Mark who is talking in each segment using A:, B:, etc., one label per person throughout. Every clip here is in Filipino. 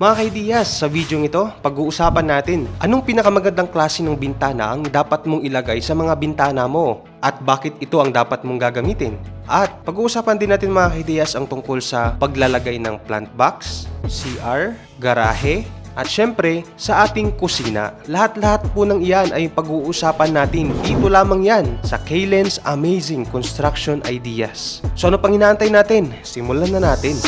A: Mga kaidiyas, sa video ito, pag-uusapan natin anong pinakamagandang klase ng bintana ang dapat mong ilagay sa mga bintana mo at bakit ito ang dapat mong gagamitin. At pag-uusapan din natin mga kaidiyas ang tungkol sa paglalagay ng plant box, CR, garahe, at syempre, sa ating kusina. Lahat-lahat po ng iyan ay pag-uusapan natin. Dito lamang yan sa Kalen's Amazing Construction Ideas. So ano pang inaantay natin? Simulan na natin.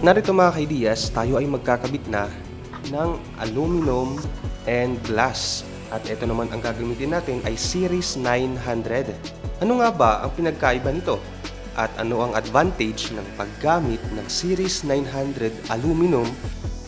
A: At narito mga kaidiyas, tayo ay magkakabit na ng aluminum and glass. At ito naman ang gagamitin natin ay Series 900. Ano nga ba ang pinagkaiba nito? At ano ang advantage ng paggamit ng Series 900 aluminum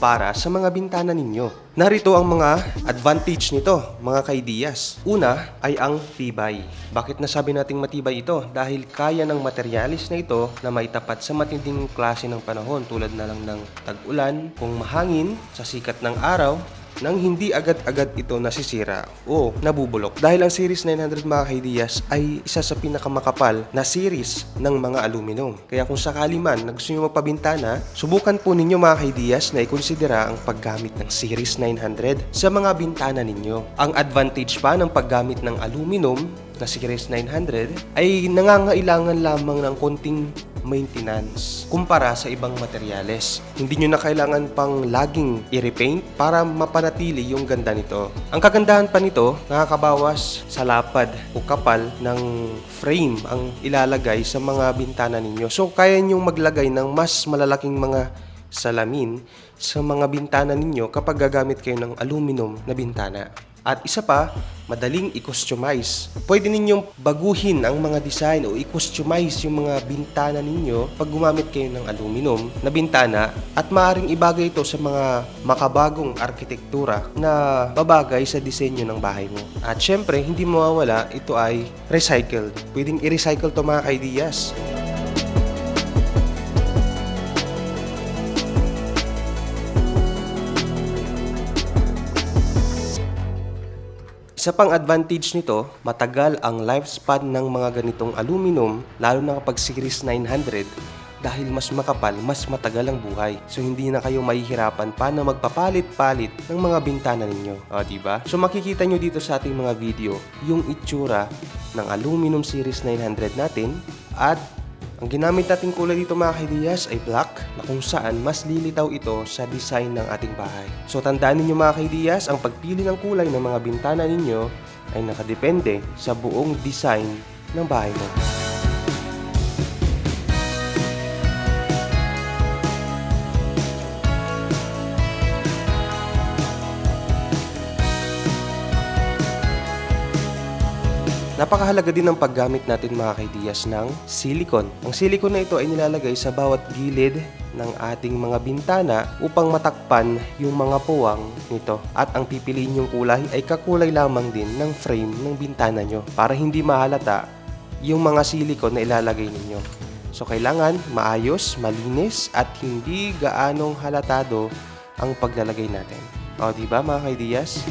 A: para sa mga bintana ninyo? Narito ang mga advantage nito, mga kaidiyas. Una ay ang tibay. Bakit nasabi nating matibay ito? Dahil kaya ng materialis na ito na maitapat sa matinding klase ng panahon tulad na lang ng tag-ulan, kung mahangin, sa sikat ng araw, nang hindi agad-agad ito nasisira o nabubulok. Dahil ang Series 900 mga kaidiyas ay isa sa pinakamakapal na series ng mga aluminum. Kaya kung sakali man na gusto nyo magpabintana, subukan po ninyo mga kaidiyas na ikonsidera ang paggamit ng Series 900 sa mga bintana ninyo. Ang advantage pa ng paggamit ng aluminum na Series 900 ay nangangailangan lamang ng konting maintenance kumpara sa ibang materyales. Hindi nyo na kailangan pang laging i-repaint para mapanatili yung ganda nito. Ang kagandahan pa nito, nakakabawas sa lapad o kapal ng frame ang ilalagay sa mga bintana ninyo. So, kaya nyong maglagay ng mas malalaking mga salamin sa mga bintana ninyo kapag gagamit kayo ng aluminum na bintana. At isa pa, madaling i-customize. Pwede ninyong baguhin ang mga design o i-customize yung mga bintana ninyo pag gumamit kayo ng aluminum na bintana at maaaring ibagay ito sa mga makabagong arkitektura na babagay sa disenyo ng bahay mo. At syempre, hindi mawawala, ito ay recycled. Pwedeng i-recycle to mga kaidiyas. Isa pang advantage nito, matagal ang lifespan ng mga ganitong aluminum, lalo na kapag Series 900, dahil mas makapal, mas matagal ang buhay. So hindi na kayo mahihirapan pa na magpapalit-palit ng mga bintana ninyo. O, ba? So makikita nyo dito sa ating mga video yung itsura ng aluminum Series 900 natin at ang ginamit nating kulay dito mga kaidiyas ay black na kung saan mas lilitaw ito sa design ng ating bahay. So tandaan ninyo mga kaidiyas, ang pagpili ng kulay ng mga bintana ninyo ay nakadepende sa buong design ng bahay mo. Napakahalaga din ng paggamit natin mga kaidiyas ng silicone. Ang silicone na ito ay nilalagay sa bawat gilid ng ating mga bintana upang matakpan yung mga puwang nito. At ang pipiliin yung kulay ay kakulay lamang din ng frame ng bintana nyo para hindi mahalata yung mga silicone na ilalagay ninyo. So kailangan maayos, malinis at hindi gaanong halatado ang paglalagay natin. O di ba mga kaidiyas?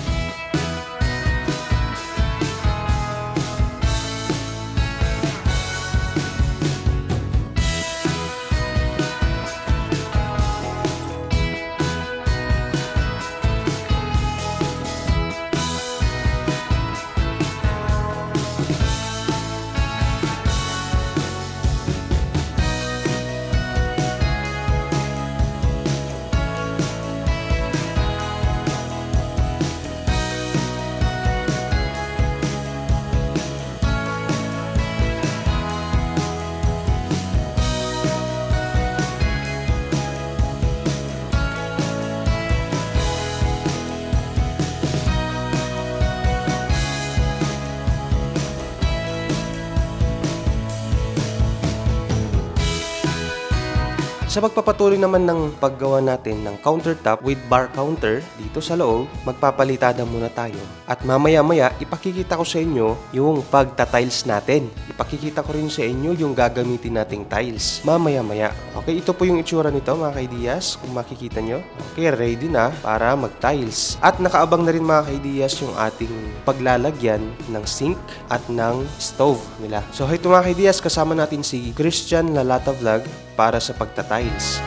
A: Sa pagpapatuloy naman ng paggawa natin ng countertop with bar counter dito sa loob, magpapalitada muna tayo. At mamaya-maya, ipakikita ko sa inyo yung pagta-tiles natin. Ipakikita ko rin sa inyo yung gagamitin nating tiles. Mamaya-maya. Okay, ito po yung itsura nito mga kaidiyas, kung makikita nyo. Okay, ready na para mag-tiles. At nakaabang na rin mga kaidiyas yung ating paglalagyan ng sink at ng stove nila. So ito mga kaidiyas, kasama natin si Christian Lalata Vlog para sa pagta-tiles.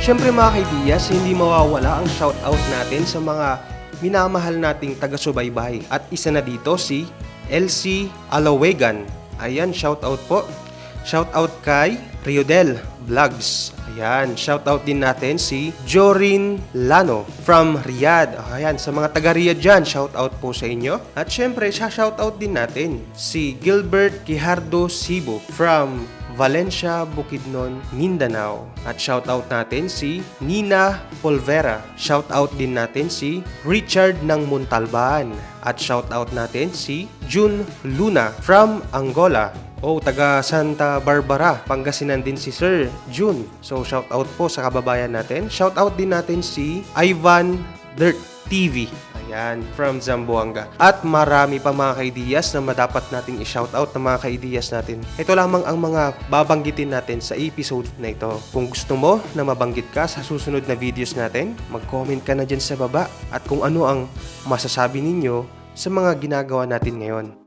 A: Siyempre mga kaidiyas, hindi mawawala ang shoutout natin sa mga minamahal nating taga-subaybay. At isa na dito si LC Alawegan. Ayan, shoutout po. Shoutout kay Riodel Vlogs. Ayan, shoutout din natin si Jorin Lano from Riyadh. Ayan, sa mga taga Riyadh dyan, shoutout po sa inyo. At syempre, shoutout din natin si Gilbert Quijardo Sibo from Valencia, Bukidnon, Mindanao. At shoutout natin si Nina Polvera. Shoutout din natin si Richard ng Montalban. At shoutout natin si June Luna from Angola. Oh, taga Santa Barbara, Pangasinan din si Sir June. So shoutout po sa kababayan natin. Shoutout din natin si Ivan Dirt TV. Ayan, from Zamboanga. At marami pa mga kaidiyas na madapat nating i-shoutout ng mga kaidiyas natin. Ito lamang ang mga babanggitin natin sa episode na ito. Kung gusto mo na mabanggit ka sa susunod na videos natin, mag-comment ka na dyan sa baba at kung ano ang masasabi ninyo sa mga ginagawa natin ngayon.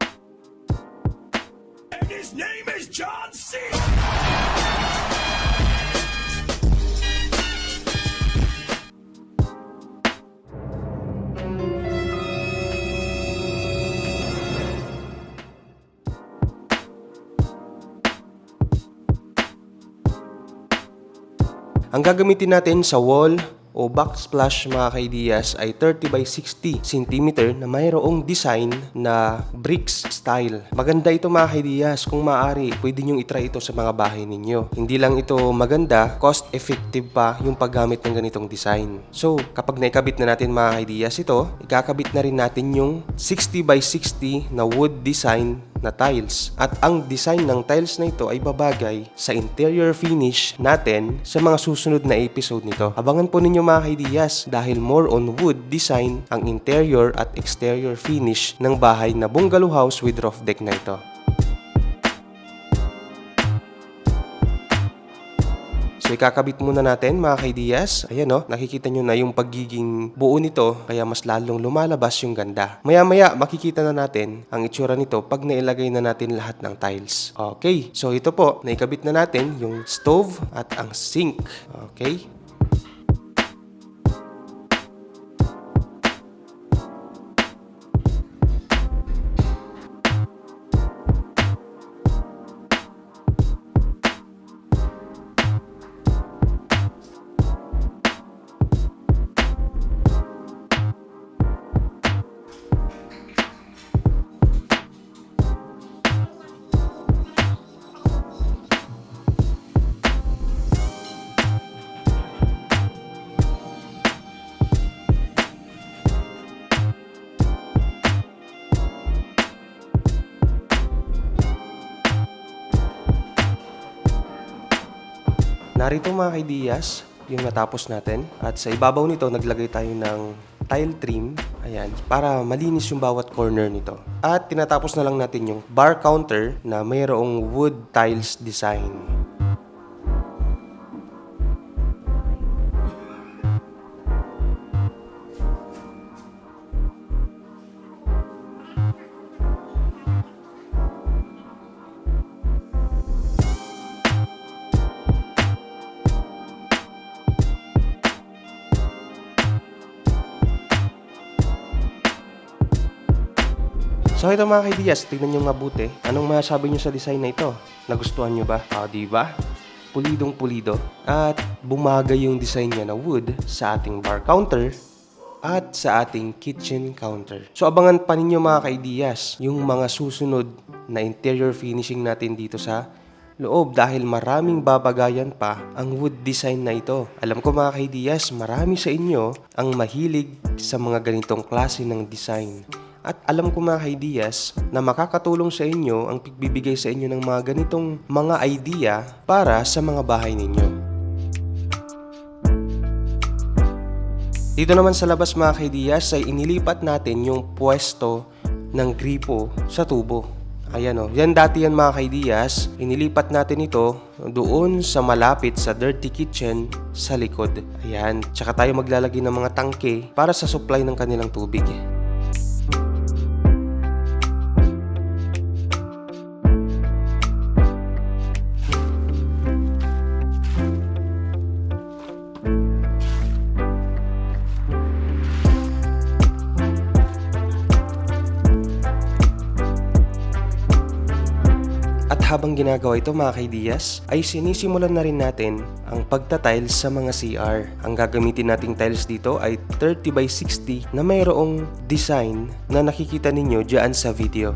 A: Ang gagamitin natin sa wall o backsplash mga kaidiyas ay 30 by 60 cm na mayroong design na bricks style. Maganda ito mga kaidiyas. Kung maaari, pwede nyo itry ito sa mga bahay ninyo. Hindi lang ito maganda, cost effective pa yung paggamit ng ganitong design. So, kapag naikabit na natin mga kaidiyas ito, ikakabit na rin natin yung 60 by 60 na wood design na tiles. At ang design ng tiles na ito ay babagay sa interior finish natin sa mga susunod na episode nito. Abangan po ninyo mga kaidiyas dahil more on wood design ang interior at exterior finish ng bahay na bungalow house with roof deck na ito. So ikakabit muna natin mga kaidiyas. Ayan no, nakikita nyo na yung pagiging buo nito kaya mas lalong lumalabas yung ganda. Maya maya makikita na natin ang itsura nito pag nailagay na natin lahat ng tiles. Okay, so ito po, naikabit na natin yung stove at ang sink. Okay, Narito mga kaidiyas, yung natapos natin. At sa ibabaw nito, naglagay tayo ng tile trim. Ayan, para malinis yung bawat corner nito. At tinatapos na lang natin yung bar counter na mayroong wood tiles design. So ito mga kaidiyas, tignan nyo mabuti. Anong masasabi nyo sa design na ito? Nagustuhan nyo ba? Ah, di ba? Pulidong pulido. At bumagay yung design niya na wood sa ating bar counter at sa ating kitchen counter. So abangan pa ninyo mga kaidiyas yung mga susunod na interior finishing natin dito sa loob dahil maraming babagayan pa ang wood design na ito. Alam ko mga kaidiyas, marami sa inyo ang mahilig sa mga ganitong klase ng design. At alam ko mga ideas na makakatulong sa inyo ang pigbibigay sa inyo ng mga ganitong mga idea para sa mga bahay ninyo. Dito naman sa labas mga kaidiyas ay inilipat natin yung pwesto ng gripo sa tubo. Ayan o, yan dati yan mga kaidiyas, inilipat natin ito doon sa malapit sa dirty kitchen sa likod. Ayan, tsaka tayo maglalagay ng mga tangke para sa supply ng kanilang tubig. Ginagawa ito mga kaidiyas, ay sinisimulan na rin natin ang pagtatiles sa mga CR. Ang gagamitin nating tiles dito ay 30 by 60 na mayroong design na nakikita ninyo dyan sa video.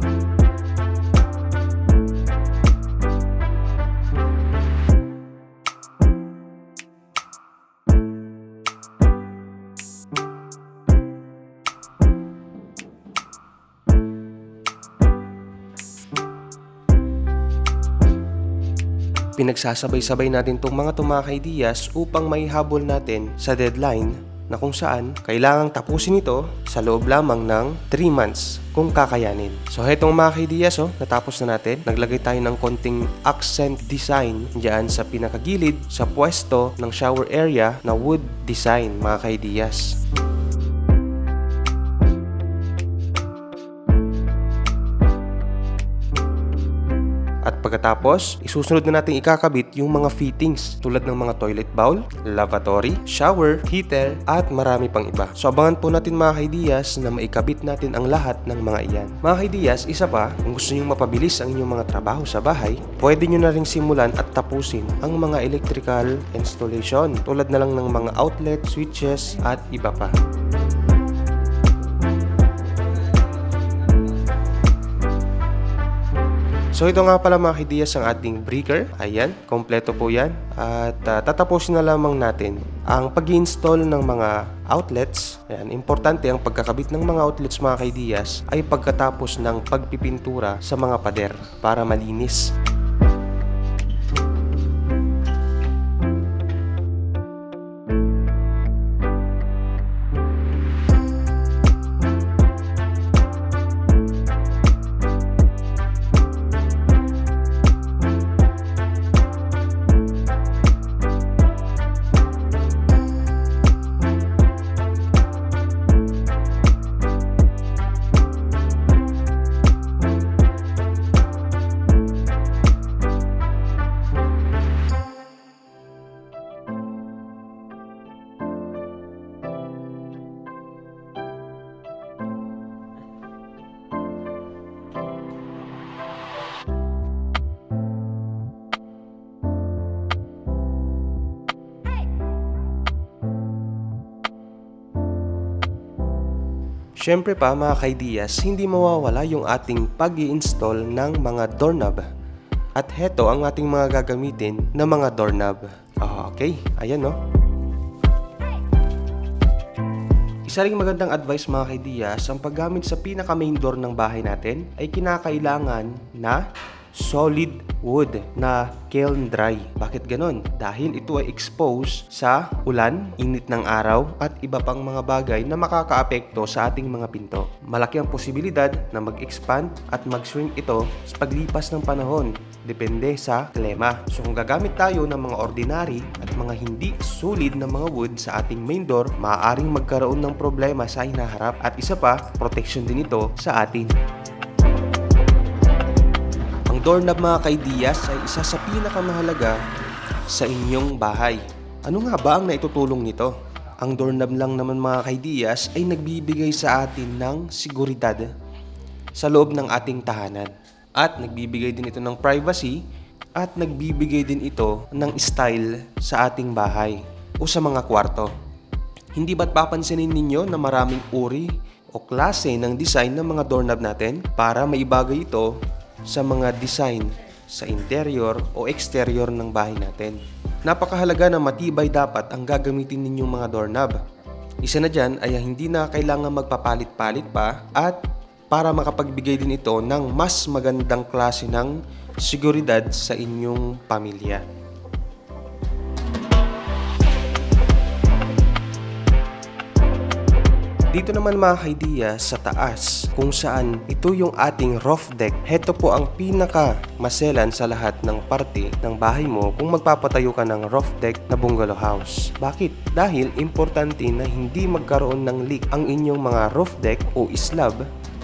A: Pinagsasabay-sabay natin itong mga tumakay diyas upang may habol natin sa deadline na kung saan kailangang tapusin ito sa loob lamang ng 3 months kung kakayanin. So hetong mga kaidiyas, oh, natapos na natin. Naglagay tayo ng konting accent design dyan sa pinakagilid sa pwesto ng shower area na wood design mga kaidiyas. Pagkatapos, isusunod na natin ikakabit yung mga fittings tulad ng mga toilet bowl, lavatory, shower, heater, at marami pang iba. So abangan po natin mga kaidiyas na maikabit natin ang lahat ng mga iyan. Mga kaidiyas, isa pa, kung gusto nyo mapabilis ang inyong mga trabaho sa bahay, pwede nyo na rin simulan at tapusin ang mga electrical installation tulad na lang ng mga outlet, switches, at iba pa. So ito nga pala mga kidiyas ang ating breaker. Ayan, kompleto po yan. At ah, tatapusin na lamang natin ang pag install ng mga outlets. Ayan, importante ang pagkakabit ng mga outlets mga kaidiyas ay pagkatapos ng pagpipintura sa mga pader para malinis. Siyempre pa mga kaidiyas, hindi mawawala yung ating pag install ng mga doorknob. At heto ang ating mga gagamitin na mga doorknob. Ah, okay, ayan no. Isa ring magandang advice mga kaidiyas, ang paggamit sa pinaka main door ng bahay natin ay kinakailangan na solid wood na kiln dry. Bakit ganon? Dahil ito ay exposed sa ulan, init ng araw at iba pang mga bagay na makakaapekto sa ating mga pinto. Malaki ang posibilidad na mag-expand at mag-shrink ito sa paglipas ng panahon. Depende sa klima. So kung gagamit tayo ng mga ordinary at mga hindi solid na mga wood sa ating main door, maaaring magkaroon ng problema sa hinaharap at isa pa, protection din ito sa atin. Doorknob mga kaidiyas ay isa sa pinakamahalaga sa inyong bahay. Ano nga ba ang naitutulong nito? Ang doorknob lang naman mga kaidiyas ay nagbibigay sa atin ng seguridad sa loob ng ating tahanan. At nagbibigay din ito ng privacy at nagbibigay din ito ng style sa ating bahay o sa mga kwarto. Hindi ba't papansinin ninyo na maraming uri o klase ng design ng mga doorknob natin para maibagay ito sa mga design sa interior o exterior ng bahay natin. Napakahalaga na matibay dapat ang gagamitin ninyong mga doorknob. Isa na dyan ay hindi na kailangan magpapalit-palit pa at para makapagbigay din ito ng mas magandang klase ng seguridad sa inyong pamilya. Dito naman mga kaidiya sa taas kung saan ito yung ating roof deck. Heto po ang pinaka maselan sa lahat ng parte ng bahay mo kung magpapatayo ka ng roof deck na bungalow house. Bakit? Dahil importante na hindi magkaroon ng leak ang inyong mga roof deck o slab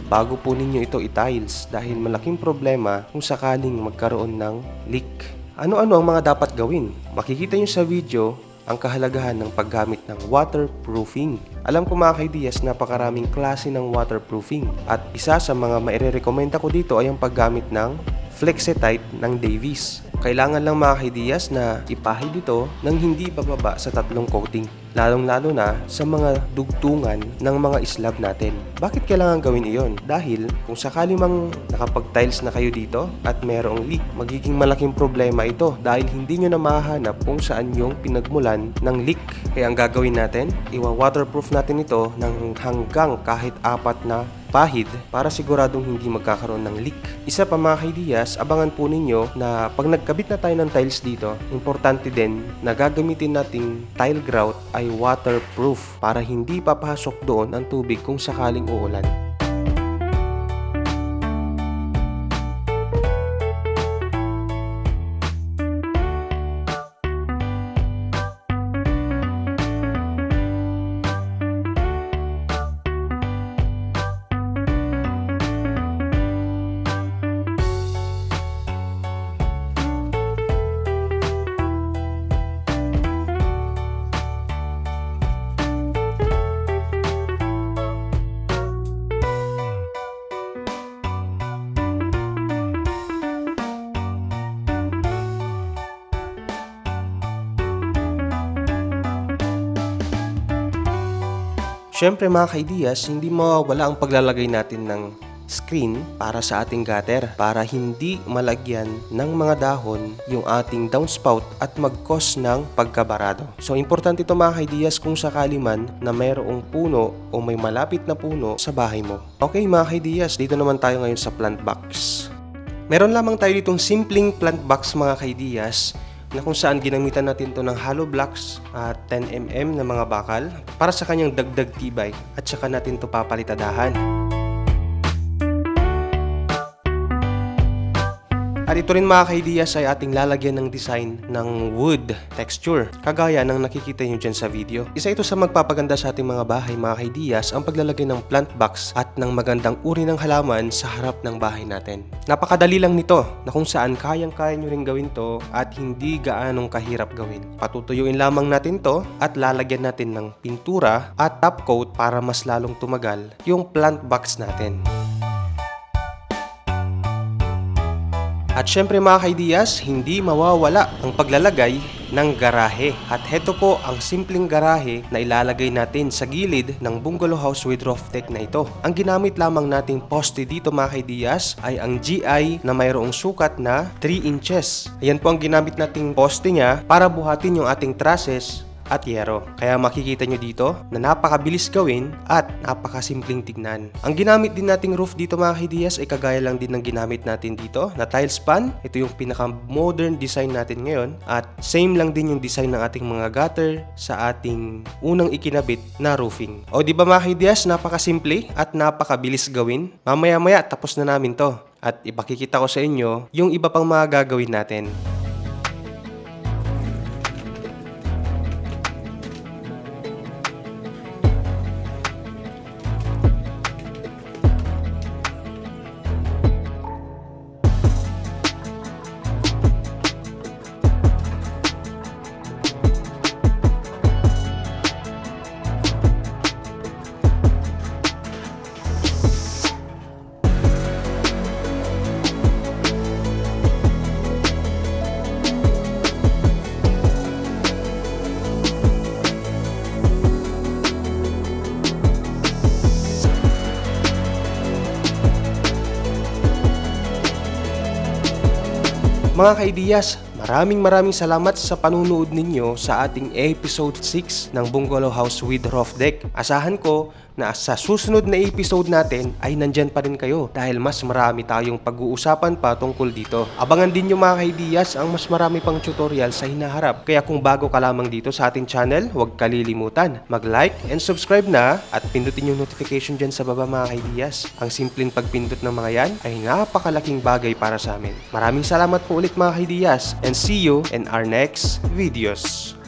A: bago po ninyo ito i-tiles dahil malaking problema kung sakaling magkaroon ng leak. Ano-ano ang mga dapat gawin? Makikita nyo sa video ang kahalagahan ng paggamit ng waterproofing. Alam ko mga kaidiyas, napakaraming klase ng waterproofing. At isa sa mga maire-recommenda ko dito ay ang paggamit ng Flexitite ng Davies. Kailangan lang mga kaidiyas na ipahid ito ng hindi bababa sa tatlong coating. Lalong-lalo na sa mga dugtungan ng mga slab natin. Bakit kailangan gawin iyon? Dahil kung sakali mang nakapag-tiles na kayo dito at merong leak, magiging malaking problema ito dahil hindi nyo na mahanap kung saan yung pinagmulan ng leak. Kaya ang gagawin natin, iwa-waterproof natin ito ng hanggang kahit apat na pahid para siguradong hindi magkakaroon ng leak. Isa pa mga kaidiyas, abangan po ninyo na pag nagkabit na tayo ng tiles dito, importante din na gagamitin nating tile grout ay waterproof para hindi papasok doon ang tubig kung sakaling uulan. Siyempre mga kaidiyas, hindi mawawala ang paglalagay natin ng screen para sa ating gutter para hindi malagyan ng mga dahon yung ating downspout at mag-cause ng pagkabarado. So importante ito mga kaidiyas kung sakali man na mayroong puno o may malapit na puno sa bahay mo. Okay mga kaidiyas, dito naman tayo ngayon sa plant box. Meron lamang tayo ditong simpleng plant box mga kaidiyas na kung saan ginamitan natin to ng hollow blocks at 10mm na mga bakal para sa kanyang dagdag tibay at saka natin to papalitadahan. At ito rin mga kaidiyas ay ating lalagyan ng design ng wood texture, kagaya ng nakikita nyo dyan sa video. Isa ito sa magpapaganda sa ating mga bahay mga kaidiyas ang paglalagay ng plant box at ng magandang uri ng halaman sa harap ng bahay natin. Napakadali lang nito na kung saan kayang-kaya nyo rin gawin to at hindi gaanong kahirap gawin. Patutuyuin lamang natin to at lalagyan natin ng pintura at top coat para mas lalong tumagal yung plant box natin. At syempre mga kaidiyas, hindi mawawala ang paglalagay ng garahe. At heto po ang simpleng garahe na ilalagay natin sa gilid ng bungalow house with roof deck na ito. Ang ginamit lamang nating poste dito mga kaidiyas ay ang GI na mayroong sukat na 3 inches. Ayan po ang ginamit nating poste niya para buhatin yung ating trusses at yero. Kaya makikita nyo dito na napakabilis gawin at napakasimpleng tignan. Ang ginamit din nating roof dito mga kaidiyas ay kagaya lang din ng ginamit natin dito na tile span. Ito yung pinaka-modern design natin ngayon at same lang din yung design ng ating mga gutter sa ating unang ikinabit na roofing. O di ba mga kaidiyas, napakasimple at napakabilis gawin. Mamaya-maya tapos na namin to at ipakikita ko sa inyo yung iba pang mga gagawin natin. Mga kaidiyas, maraming maraming salamat sa panunood ninyo sa ating episode 6 ng Bungalow House with Roof Deck. Asahan ko na sa susunod na episode natin ay nandyan pa rin kayo dahil mas marami tayong pag-uusapan pa tungkol dito. Abangan din nyo mga kaidiyas ang mas marami pang tutorial sa hinaharap. Kaya kung bago ka lamang dito sa ating channel, huwag kalilimutan mag-like and subscribe na at pindutin yung notification dyan sa baba mga kaidiyas. Ang simpleng pagpindot ng mga yan ay napakalaking bagay para sa amin. Maraming salamat po ulit mga kaidiyas and see you in our next videos.